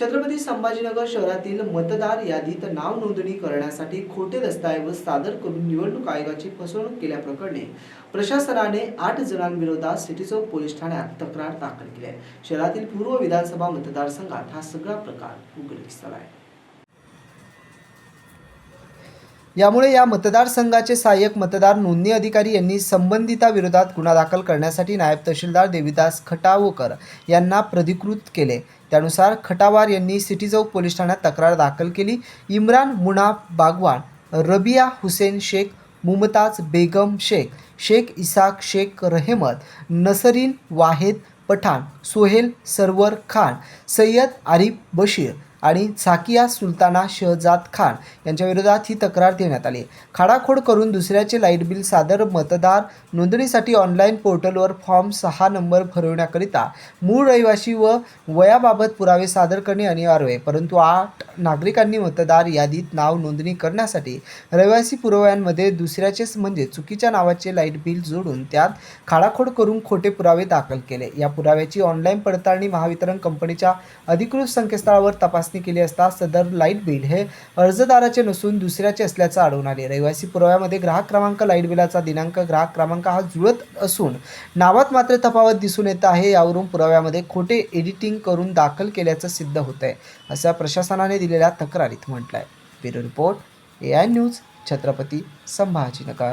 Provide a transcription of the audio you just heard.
छत्रपती संभाजीनगर शहरातील मतदार यादीत नाव नोंदणी करण्यासाठी खोटे दस्तऐवज सादर करून निवडणूक आयोगाची फसवणूक केल्याप्रकरणी प्रशासनाने आठ जणांविरोधात सिटी चौक पोलीस ठाण्यात तक्रार दाखल केली आहे. शहरातील पूर्व विधानसभा मतदारसंघात हा सगळा प्रकार उघडकीस आला आहे. यामुळे या मतदारसंघाचे सहाय्यक मतदार नोंदणी अधिकारी यांनी संबंधिताविरोधात गुन्हा दाखल करण्यासाठी नायब तहसीलदार देविदास खटावकर यांना प्राधिकृत केले. त्यानुसार खटावार यांनी सिटी चौक पोलीस ठाण्यात तक्रार दाखल केली. इम्रान मुना बागवान रबिया हुसेन शेख मुमताज बेगम शेख शेख इसाक शेख रहेमत नसरीन वाहेद पठाण सोहेल सरवर खान सय्यद आरिफ बशीर आणि झाकिया सुलताना शहजाद खान यांच्या विरोधात ही तक्रार देण्यात आली. खाडाखोड करून दुसऱ्याचे लाइट बिल सादर मतदार नोंदणीसाठी ऑनलाईन पोर्टलवर फॉर्म सहा नंबर भरवण्याकरिता मूळ रहिवासी व वयाबाबत पुरावे सादर करणे अनिवार्य आहे. परंतु आ नागरिकांनी मतदार यादीत नाव नोंदणी करण्यासाठी रहिवासी पुराव्यांमध्ये दुसऱ्याचेच म्हणजे चुकीच्या नावाचे लाइट बिल जोडून त्यात खाडाखोड करून खोटे पुरावे दाखल केले. या पुराव्याची ऑनलाईन पडताळणी महावितरण कंपनीच्या अधिकृत संकेतस्थळावर तपासणी केली असता सदर लाइट बिल हे अर्जदाराचे नसून दुसऱ्याचे असल्याचं आढळून आले. रहिवासी पुराव्यामध्ये ग्राहक क्रमांक लाइट बिलाचा दिनांक ग्राहक क्रमांक हा जुळत असून नावात मात्र तफावत दिसून येत आहे. यावरून पुराव्यामध्ये खोटे एडिटिंग करून दाखल केल्याचं सिद्ध होत आहे असं प्रशासनाने दिलेल्या तक्रारीत म्हटलं आहे bureau report A I news Chhatrapati Sambhajinagar.